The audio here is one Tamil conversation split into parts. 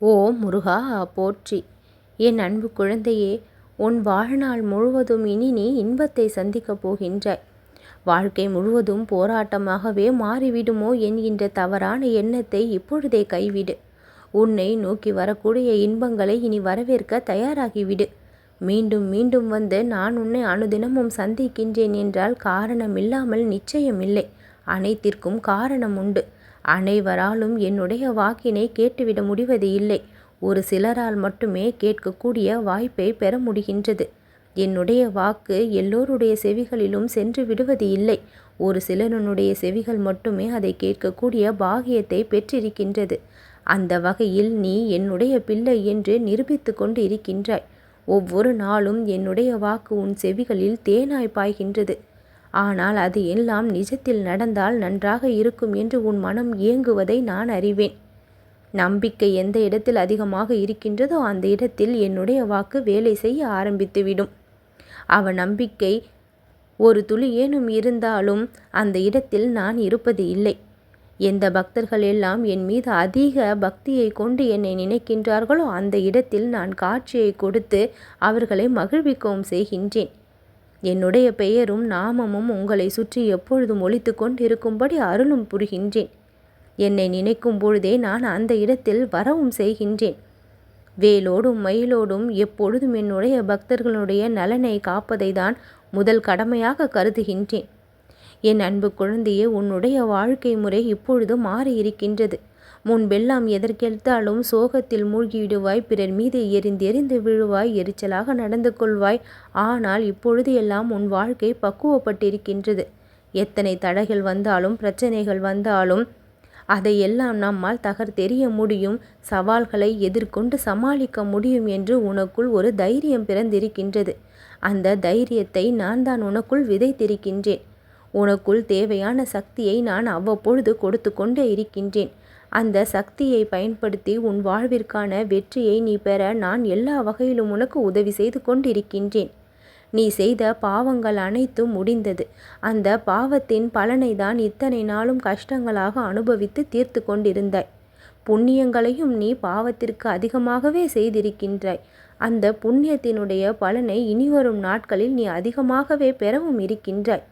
ஓ முருகா போற்றி. என் அன்பு குழந்தையே உன் வாழ்நாள் முழுவதும் இனி நீ இன்பத்தை சந்திக்கப் போகின்றாய். வாழ்க்கை முழுவதும் போராட்டமாகவே மாறிவிடுமோ என்கின்ற தவறான எண்ணத்தை இப்பொழுதே கைவிடு. உன்னை நோக்கி வரக்கூடிய இன்பங்களை இனி வரவேற்க தயாராகிவிடு. மீண்டும் மீண்டும் வந்து நான் உன்னை அனுதினமும் சந்திக்கின்றேன் என்றால் காரணமில்லாமல் நிச்சயமில்லை. அனைத்திற்கும் காரணம் உண்டு. அனைவராலும் என்னுடைய வாக்கினை கேட்டுவிட முடிவது இல்லை. ஒரு சிலரால் மட்டுமே கேட்கக்கூடிய வாய்ப்பை பெற முடிகின்றது. என்னுடைய வாக்கு எல்லோருடைய செவிகளிலும் சென்று விடுவது இல்லை. ஒரு சிலனுடைய செவிகள் மட்டுமே அதை கேட்கக்கூடிய பாகியத்தை பெற்றிருக்கின்றது. அந்த வகையில் நீ என்னுடைய பிள்ளை என்று நிரூபித்து கொண்டு இருக்கின்றாய் ஒவ்வொரு நாளும் என்னுடைய வாக்கு உன் செவிகளில் தேனாய் பாய்கின்றது. ஆனால் அது எல்லாம் நிஜத்தில் நடந்தால் நன்றாக இருக்கும் என்று உன் மனம் இயங்குவதை நான் அறிவேன். நம்பிக்கை எந்த இடத்தில் அதிகமாக இருக்கின்றதோ அந்த இடத்தில் என்னுடைய வாக்கு வேலை செய்ய ஆரம்பித்துவிடும். அவ நம்பிக்கை ஒரு துளி ஏனும் இருந்தாலும் அந்த இடத்தில் நான் இருப்பது இல்லை. எந்த பக்தர்கள் எல்லாம் என் மீது அதிக பக்தியை கொண்டு என்னை நினைக்கின்றார்களோ அந்த இடத்தில் நான் காட்சியை கொடுத்து அவர்களை மகிழ்விக்கவும் செய்கின்றேன். என்னுடைய பெயரும் நாமமும் உங்களை சுற்றி எப்பொழுதும் ஒழித்து கொண்டிருக்கும்படி அருளும் புரிகின்றேன். என்னை நினைக்கும் பொழுதே நான் அந்த இடத்தில் வரவும் செய்கின்றேன். வேலோடும் மயிலோடும் எப்பொழுதும் என்னுடைய பக்தர்களுடைய நலனை காப்பதை தான் முதல் கடமையாக கருதுகின்றேன். என் அன்பு குழந்தையே உன்னுடைய வாழ்க்கை முறை இப்பொழுது மாறியிருக்கின்றது. முன்பெல்லாம் எதற்கெடுத்தாலும் சோகத்தில் மூழ்கிவிடுவாய் பிறர் மீது எரிந்தெறிந்து விழுவாய் எரிச்சலாக நடந்து கொள்வாய். ஆனால் இப்பொழுது எல்லாம் உன் வாழ்க்கை பக்குவப்பட்டிருக்கின்றது. எத்தனை தடைகள் வந்தாலும் பிரச்சனைகள் வந்தாலும் அதையெல்லாம் நம்மால் தகர்த்தெறிய முடியும். சவால்களை எதிர்கொண்டு சமாளிக்க முடியும் என்று உனக்குள் ஒரு தைரியம் பிறந்திருக்கின்றது. அந்த தைரியத்தை நான் தான் உனக்குள் விதைத்திருக்கின்றேன். உனக்குள் தேவையான சக்தியை நான் அவ்வப்பொழுது கொடுத்து கொண்டே இருக்கின்றேன். அந்த சக்தியை பயன்படுத்தி உன் வாழ்விற்கான வெற்றியை நீ பெற நான் எல்லா வகையிலும் உனக்கு உதவி செய்து கொண்டிருக்கின்றேன். நீ செய்த பாவங்கள் அனைத்தும் முடிந்தது. அந்த பாவத்தின் பலனை தான் இத்தனை நாளும் கஷ்டங்களாக அனுபவித்து தீர்த்து கொண்டிருந்தாய். புண்ணியங்களையும் நீ பாவத்திற்கு அதிகமாகவே செய்திருக்கின்றாய். அந்த புண்ணியத்தினுடைய பலனை இனிவரும் நாட்களில் நீ அதிகமாகவே பெறவும் இருக்கின்றாய்.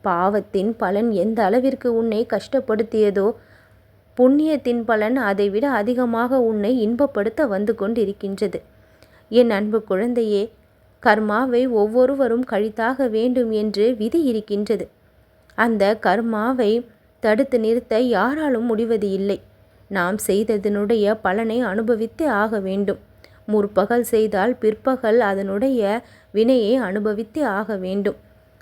பாவத்தின் பலன் எந்த அளவிற்கு உன்னை கஷ்டப்படுத்தியதோ புண்ணியத்தின் பலன் அதைவிட அதிகமாக உன்னை இன்பப்படுத்த வந்து கொண்டிருக்கின்றது. என் அன்பு குழந்தையே கர்மாவை ஒவ்வொருவரும் கழித்தாக வேண்டும் என்று விதி இருக்கின்றது. அந்த கர்மாவை தடுத்து நிறுத்த யாராலும் முடிவது இல்லை. நாம் செய்ததனுடைய பலனை அனுபவித்தே ஆக வேண்டும். முற்பகல் செய்தால் பிற்பகல் அதனுடைய வினையை அனுபவித்தே ஆக வேண்டும்.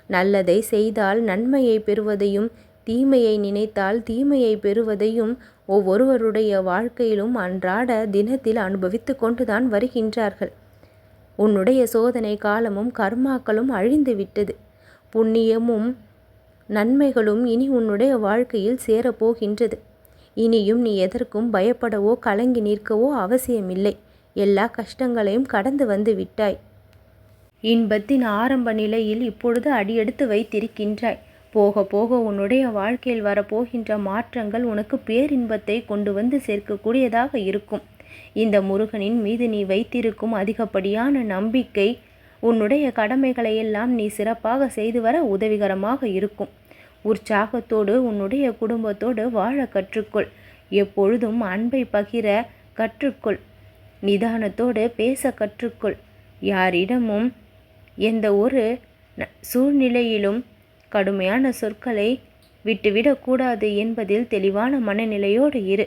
நல்லதை செய்தால் நன்மையை பெறுவதையும் தீமையை நினைத்தால் தீமையை பெறுவதையும் ஒவ்வொருவருடைய வாழ்க்கையிலும் அன்றாட தினத்தில் அனுபவித்து கொண்டுதான் வருகின்றார்கள். உன்னுடைய சோதனை காலமும் கர்மாக்களும் அழிந்து விட்டது. புண்ணியமும் நன்மைகளும் இனி உன்னுடைய வாழ்க்கையில் சேரப்போகின்றது. இனியும் நீ எதற்கும் பயப்படவோ கலங்கி நிற்கவோ அவசியமில்லை. எல்லா கஷ்டங்களையும் கடந்து வந்து விட்டாய். இன்பத்தின் ஆரம்ப நிலையில் இப்பொழுது அடியெடுத்து வைத்திருக்கின்றாய். போக போக உன்னுடைய வாழ்க்கையில் வரப்போகின்ற மாற்றங்கள் உனக்கு பேரின்பத்தை கொண்டு வந்து சேர்க்கக்கூடியதாக இருக்கும். இந்த முருகனின் மீது நீ வைத்திருக்கும் அதிகப்படியான நம்பிக்கை உன்னுடைய கடமைகளை எல்லாம் நீ சிறப்பாக செய்து வர உதவிகரமாக இருக்கும். உற்சாகத்தோடு உன்னுடைய குடும்பத்தோடு வாழ கற்றுக்கொள். எப்பொழுதும் அன்பை பகிர கற்றுக்கொள். நிதானத்தோடு பேச கற்றுக்கொள். யாரிடமும் எந்த ஒரு சூழ்நிலையிலும் கடுமையான சொற்களை விட்டுவிடக்கூடாது என்பதில் தெளிவான மனநிலையோடு இரு.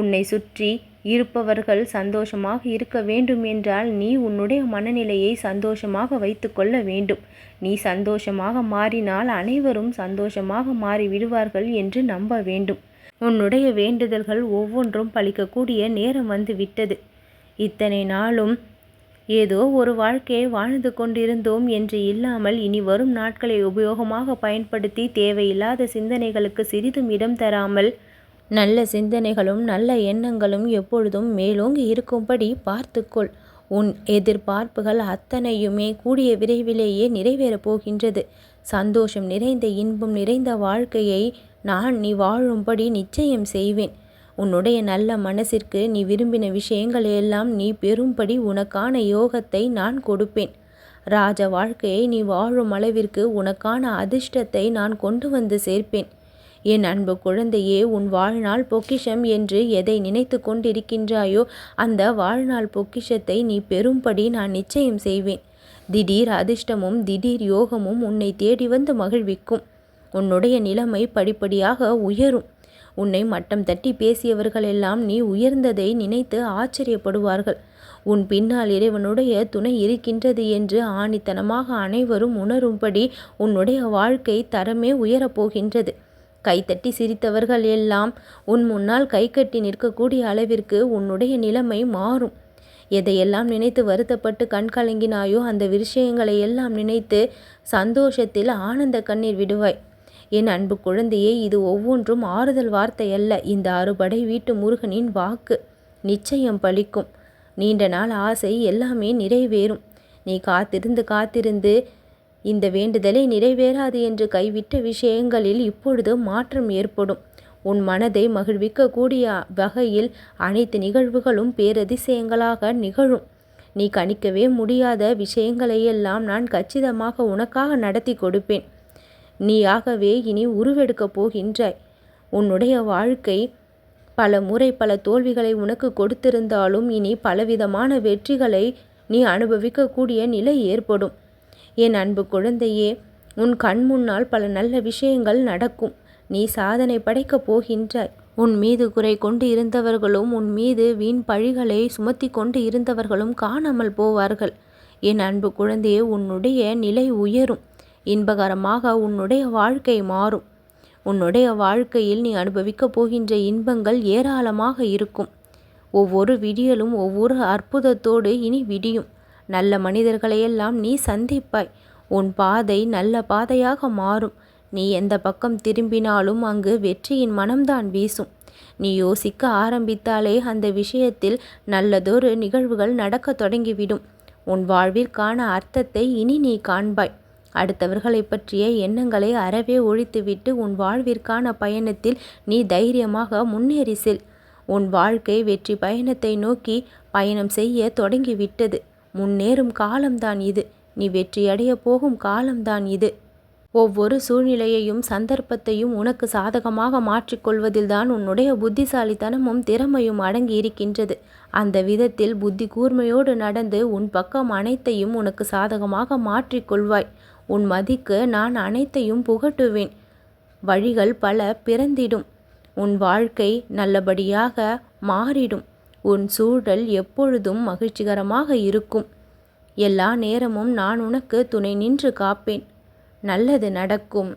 உன்னை சுற்றி இருப்பவர்கள் சந்தோஷமாக இருக்க வேண்டும் என்றால் நீ உன்னுடைய மனநிலையை சந்தோஷமாக வைத்துக்கொள்ள வேண்டும். நீ சந்தோஷமாக மாறினால் அனைவரும் சந்தோஷமாக மாறி விடுவார்கள் என்று நம்ப வேண்டும். உன்னுடைய வேண்டுதல்கள் ஒவ்வொன்றும் பழிக்கக்கூடிய நேரம் வந்து விட்டது. இத்தனை நாளும் ஏதோ ஒரு வாழ்க்கையை வாழ்ந்து கொண்டிருந்தோம் என்று இல்லாமல் இனி வரும் நாட்களை உபயோகமாக பயன்படுத்தி தேவையில்லாத சிந்தனைகளுக்கு சிறிதும் இடம் தராமல் நல்ல சிந்தனைகளும் நல்ல எண்ணங்களும் எப்பொழுதும் மேலோங்கி இருக்கும்படி பார்த்துக்கொள். உன் எதிர்பார்ப்புகள் அத்தனையுமே கூடிய விரைவிலேயே நிறைவேறப் போகின்றது. சந்தோஷம் நிறைந்த இன்பம் நிறைந்த வாழ்க்கையை நான் நீ வாழும்படி நிச்சயம் செய்வேன். உன்னுடைய நல்ல மனசிற்கு நீ விரும்பின விஷயங்களையெல்லாம் நீ பெறும்படி உனக்கான யோகத்தை நான் கொடுப்பேன். ராஜ வாழ்க்கையை நீ வாழும் அளவிற்கு உனக்கான அதிர்ஷ்டத்தை நான் கொண்டு வந்து சேர்ப்பேன். என் அன்பு குழந்தையே உன் வாழ்நாள் பொக்கிஷம் என்று எதை நினைத்து கொண்டிருக்கின்றாயோ அந்த வாழ்நாள் பொக்கிஷத்தை நீ பெறும்படி நான் நிச்சயம் செய்வேன். திடீர் அதிர்ஷ்டமும் திடீர் யோகமும் உன்னை தேடி வந்து மகிழ்விக்கும். உன்னுடைய நிலைமை படிப்படியாக உயரும். உன்னை மட்டம் தட்டி பேசியவர்களெல்லாம் நீ உயர்ந்ததை நினைத்து ஆச்சரியப்படுவார்கள். உன் பின்னால் இறைவனுடைய துணை இருக்கின்றது என்று ஆணித்தனமாக அனைவரும் உணரும்படி உன்னுடைய வாழ்க்கை தரமே உயரப்போகின்றது கைத்தட்டி சிரித்தவர்கள் எல்லாம் உன் முன்னால் கை கட்டி நிற்கக்கூடிய அளவிற்கு உன்னுடைய நிலைமை மாறும். எதையெல்லாம் நினைத்து வருத்தப்பட்டு கண் கலங்கினாயோ அந்த விஷயங்களை எல்லாம் நினைத்து சந்தோஷத்தில் ஆனந்த கண்ணீர் விடுவாய். என் அன்பு குழந்தையே இது ஒவ்வொன்றும் ஆறுதல் வார்த்தை அல்ல. இந்த அறுபடை வீட்டு முருகனின் வாக்கு. நிச்சயம் பலிக்கும் நீண்ட நாள் ஆசை எல்லாமே நிறைவேறும். நீ காத்திருந்து காத்திருந்து இந்த வேண்டுதலை நிறைவேறாது என்று கைவிட்ட விஷயங்களில் இப்பொழுது மாற்றம் ஏற்படும். உன் மனதை மகிழ்விக்கக்கூடிய வகையில் அனைத்து நிகழ்வுகளும் பேரதிசயங்களாக நிகழும். நீ கணிக்கவே முடியாத விஷயங்களையெல்லாம் நான் கச்சிதமாக உனக்காக நடத்தி கொடுப்பேன். நீயாகவே இனி உருவெடுக்கப் போகின்றாய். உன்னுடைய வாழ்க்கை பல முறை பல தோல்விகளை உனக்கு கொடுத்திருந்தாலும் இனி பலவிதமான வெற்றிகளை நீ அனுபவிக்கக்கூடிய நிலை ஏற்படும். என் அன்பு குழந்தையே உன் கண் முன்னால் பல நல்ல விஷயங்கள் நடக்கும். நீ சாதனை படைக்கப் போகின்றாய். உன் மீது குறை கொண்டு இருந்தவர்களும் உன் மீது வீண் பழிகளை சுமத்தி கொண்டு இருந்தவர்களும் காணாமல் போவார்கள். என் அன்பு குழந்தையே உன்னுடைய நிலை உயரும். இன்பகரமாக உன்னுடைய வாழ்க்கை மாறும். உன்னுடைய வாழ்க்கையில் நீ அனுபவிக்கப் போகின்ற இன்பங்கள் ஏராளமாக இருக்கும். ஒவ்வொரு விடியலும் ஒவ்வொரு அற்புதத்தோடு இனி விடியும். நல்ல மனிதர்களையெல்லாம் நீ சந்திப்பாய். உன் பாதை நல்ல பாதையாக மாறும். நீ எந்த பக்கம் திரும்பினாலும் அங்கு வெற்றியின் மனம்தான் வீசும். நீ யோசிக்க ஆரம்பித்தாலே அந்த விஷயத்தில் நல்லதொரு நிகழ்வுகள் நடக்க தொடங்கிவிடும். உன் வாழ்விற்கான அர்த்தத்தை இனி நீ காண்பாய். அடுத்தவர்களை பற்றிய எண்ணங்களை அறவே ஒழித்துவிட்டு உன் வாழ்விற்கான பயணத்தில் நீ தைரியமாக முன்னேறி செல். உன் வாழ்க்கை வெற்றி பயணத்தை நோக்கி பயணம் செய்ய தொடங்கிவிட்டது. முன்னேறும் காலம்தான் இது. நீ வெற்றியடைய போகும் காலம்தான் இது. ஒவ்வொரு சூழ்நிலையையும் சந்தர்ப்பத்தையும் உனக்கு சாதகமாக மாற்றிக்கொள்வதில்தான் உன்னுடைய புத்திசாலித்தனமும் திறமையும் அடங்கி இருக்கின்றது அந்த விதத்தில் புத்தி கூர்மையோடு நடந்து உன் பக்கம் அனைத்தையும் உனக்கு சாதகமாக மாற்றிக்கொள்வாய் உன் மதிக்கு நான் அனைத்தையும் புகட்டுவேன். வழிகள் பல பிறந்திடும். உன் வாழ்க்கை நல்லபடியாக மாறிடும். உன் சூழல் எப்பொழுதும் மகிழ்ச்சிகரமாக இருக்கும். எல்லா நேரமும் நான் உனக்கு துணை நின்று காப்பேன். நல்லது நடக்கும்.